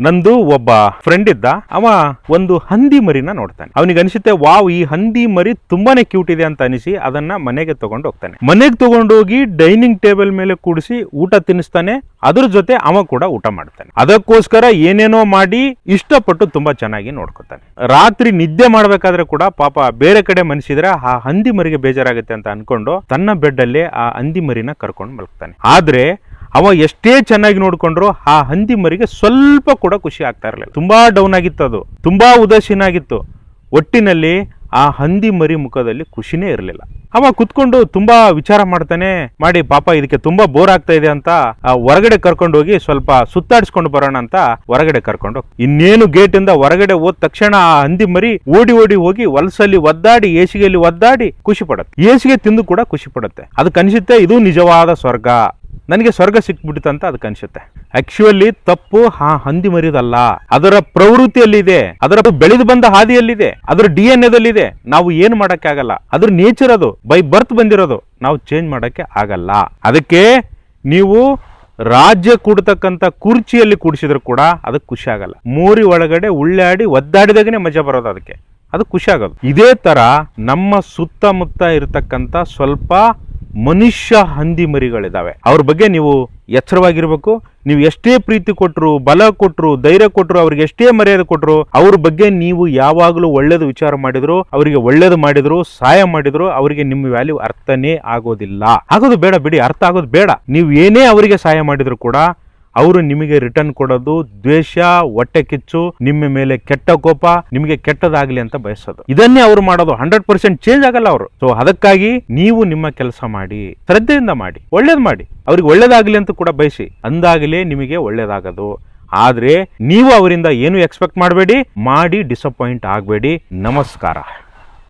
ನಂದು ಒಬ್ಬ ಫ್ರೆಂಡ್ ಇದ್ದ. ಅವ ಒಂದು ಹಂದಿ ಮರಿನ ನೋಡ್ತಾನೆ. ಅವನಿಗೆ ಅನಿಸುತ್ತೆ, ವಾವ್, ಈ ಹಂದಿ ಮರಿ ತುಂಬಾನೇ ಕ್ಯೂಟ್ ಇದೆ ಅಂತ ಅನಿಸಿ ಅದನ್ನ ಮನೆಗೆ ತಗೊಂಡು ಹೋಗ್ತಾನೆ. ಮನೆಗೆ ತಗೊಂಡೋಗಿ ಡೈನಿಂಗ್ ಟೇಬಲ್ ಮೇಲೆ ಕೂಡಿಸಿ ಊಟ ತಿನ್ನಿಸ್ತಾನೆ. ಅದ್ರ ಜೊತೆ ಅವ ಕೂಡ ಊಟ ಮಾಡ್ತಾನೆ. ಅದಕ್ಕೋಸ್ಕರ ಏನೇನೋ ಮಾಡಿ ಇಷ್ಟಪಟ್ಟು ತುಂಬಾ ಚೆನ್ನಾಗಿ ನೋಡ್ಕೊತಾನೆ. ರಾತ್ರಿ ನಿದ್ದೆ ಮಾಡ್ಬೇಕಾದ್ರೆ ಕೂಡ ಪಾಪ ಬೇರೆ ಕಡೆ ಮನಸಿದ್ರೆ ಆ ಹಂದಿ ಮರಿಗೆ ಬೇಜಾರಾಗುತ್ತೆ ಅಂತ ಅನ್ಕೊಂಡು ತನ್ನ ಬೆಡ್ ಅಲ್ಲಿ ಆ ಹಂದಿ ಮರಿನ ಕರ್ಕೊಂಡು ಮಲಗ್ತಾನೆ. ಆದ್ರೆ ಅವ ಎಷ್ಟೇ ಚೆನ್ನಾಗಿ ನೋಡ್ಕೊಂಡ್ರು ಆ ಹಂದಿ ಮರಿಗೆ ಸ್ವಲ್ಪ ಕೂಡ ಖುಷಿ ಆಗ್ತಾ ಇರಲಿಲ್ಲ. ತುಂಬಾ ಡೌನ್ ಆಗಿತ್ತು ಅದು. ತುಂಬಾ ಉದಾಸೀನಾಗಿತ್ತು ಒಟ್ಟಿನಲ್ಲಿ ಆ ಹಂದಿ ಮರಿ ಮುಖದಲ್ಲಿ ಖುಷಿನೇ ಇರಲಿಲ್ಲ. ಅವ ಕುತ್ಕೊಂಡು ತುಂಬಾ ವಿಚಾರ ಮಾಡ್ತಾನೆ, ಮಾಡಿ ಪಾಪ ಇದಕ್ಕೆ ತುಂಬಾ ಬೋರ್ ಆಗ್ತಾ ಇದೆ ಅಂತ ಹೊರಗಡೆ ಕರ್ಕೊಂಡು ಹೋಗಿ ಸ್ವಲ್ಪ ಸುತ್ತಾಡಿಸ್ಕೊಂಡು ಬರೋಣ ಅಂತ ಹೊರಗಡೆ ಕರ್ಕೊಂಡು ಇನ್ನೇನು ಗೇಟ್ ಇಂದ ಹೊರಗಡೆ ಹೋದ ತಕ್ಷಣ ಆ ಹಂದಿ ಮರಿ ಓಡಿ ಓಡಿ ಹೋಗಿ ಹೊಲಸಲ್ಲಿ ಒದ್ದಾಡಿ, ಏಸಿಗೆಯಲ್ಲಿ ಒದ್ದಾಡಿ ಖುಷಿ ಪಡುತ್ತೆ. ಏಸಿಗೆ ತಿಂದು ಕೂಡ ಖುಷಿ ಪಡುತ್ತೆ. ಅದಕ್ಕೆ ಅನಿಸುತ್ತೆ, ಇದು ನಿಜವಾದ ಸ್ವರ್ಗ. ನನಗೆ ಸ್ವರ್ಗ ಸಿಕ್ಬಿಡ್ತು ಅಂತ ಅದಕ್ಕೆ ಅನ್ಸುತ್ತೆ. ಆಕ್ಚುಲಿ ತಪ್ಪು ಹಾ ಹಂದಿ ಮರಿದಲ್ಲ. ಅದರ ಪ್ರವೃತ್ತಿಯಲ್ಲಿದೆ. ಅದರ ಬೆಳೆದು ಬಂದ ಹಾದಿಯಲ್ಲಿದೆ. ಅದರ ಡಿ ಎನ್ ಎದಲ್ಲಿದೆ ನಾವು ಏನು ಮಾಡಕ್ಕೆ ಆಗಲ್ಲ ಅದ್ರ ನೇಚರ್ ಅದು. ಬೈ ಬರ್ತ್ ಬಂದಿರೋದು. ನಾವು ಚೇಂಜ್ ಮಾಡೋಕ್ಕೆ ಆಗಲ್ಲ. ಅದಕ್ಕೆ ನೀವು ರಾಜ್ಯ ಕೂಡತಕ್ಕಂತ ಕುರ್ಚಿಯಲ್ಲಿ ಕೂಡಿಸಿದ್ರು ಕೂಡ ಅದಕ್ಕೆ ಖುಷಿ ಆಗಲ್ಲ ಮೂರಿ ಒಳಗಡೆ ಉಳ್ಳಾಡಿ ಒದ್ದಾಡಿದಾಗನೇ ಮಜಾ ಬರೋದು ಅದಕ್ಕೆ. ಅದು ಖುಷಿ ಆಗೋದು ಇದೇ ತರ ನಮ್ಮ ಸುತ್ತಮುತ್ತ ಇರತಕ್ಕಂತ ಸ್ವಲ್ಪ ಮನುಷ್ಯ ಹಂದಿ ಮರಿಗಳಿದ್ದಾವೆ. ಅವ್ರ ಬಗ್ಗೆ ನೀವು ಎಚ್ಚರವಾಗಿರ್ಬೇಕು. ನೀವು ಎಷ್ಟೇ ಪ್ರೀತಿ ಕೊಟ್ಟರು ಬಲ ಕೊಟ್ಟರು ಧೈರ್ಯ ಕೊಟ್ಟರು ಅವ್ರಿಗೆ ಎಷ್ಟೇ ಮರ್ಯಾದೆ ಕೊಟ್ಟರು ಅವ್ರ ಬಗ್ಗೆ ನೀವು ಯಾವಾಗಲೂ ಒಳ್ಳೇದು ವಿಚಾರ ಮಾಡಿದ್ರು, ಅವರಿಗೆ ಒಳ್ಳೇದು ಮಾಡಿದ್ರು, ಸಹಾಯ ಮಾಡಿದ್ರು, ಅವರಿಗೆ ನಿಮ್ಮ ವ್ಯಾಲ್ಯೂ ಅರ್ಥನೇ ಆಗೋದಿಲ್ಲ. ಆಗೋದು ಬೇಡ ಬಿಡಿ, ಅರ್ಥ ಆಗೋದು ಬೇಡ. ನೀವು ಏನೇ ಅವರಿಗೆ ಸಹಾಯ ಮಾಡಿದ್ರು ಕೂಡ ಅವರು ನಿಮಗೆ ರಿಟರ್ನ್ ಕೊಡೋದು ದ್ವೇಷ, ಹೊಟ್ಟೆ ಕಿಚ್ಚು, ನಿಮ್ಮ ಮೇಲೆ ಕೆಟ್ಟ ಕೋಪ, ನಿಮಗೆ ಕೆಟ್ಟದಾಗಲಿ ಅಂತ ಬಯಸೋದು. ಇದನ್ನೇ ಅವರು ಮಾಡೋದು. ಹಂಡ್ರೆಡ್ ಪರ್ಸೆಂಟ್ ಚೇಂಜ್ ಆಗಲ್ಲ ಅವರು. ಸೊ ಅದಕ್ಕಾಗಿ ನೀವು ನಿಮ್ಮ ಕೆಲಸ ಮಾಡಿ, ಶ್ರದ್ಧೆಯಿಂದ ಮಾಡಿ, ಒಳ್ಳೇದು ಮಾಡಿ. ಅವ್ರಿಗೆ ಒಳ್ಳೇದಾಗಲಿ ಅಂತ ಕೂಡ ಬಯಸಿ. ಅಂದಾಗಲೇ ನಿಮಗೆ ಒಳ್ಳೇದಾಗದು. ಆದ್ರೆ, ನೀವು ಅವರಿಂದ ಏನು ಎಕ್ಸ್ಪೆಕ್ಟ್ ಮಾಡಬೇಡಿ? ಮಾಡಿ ಡಿಸಪಾಯಿಂಟ್ ಆಗಬೇಡಿ. ನಮಸ್ಕಾರ.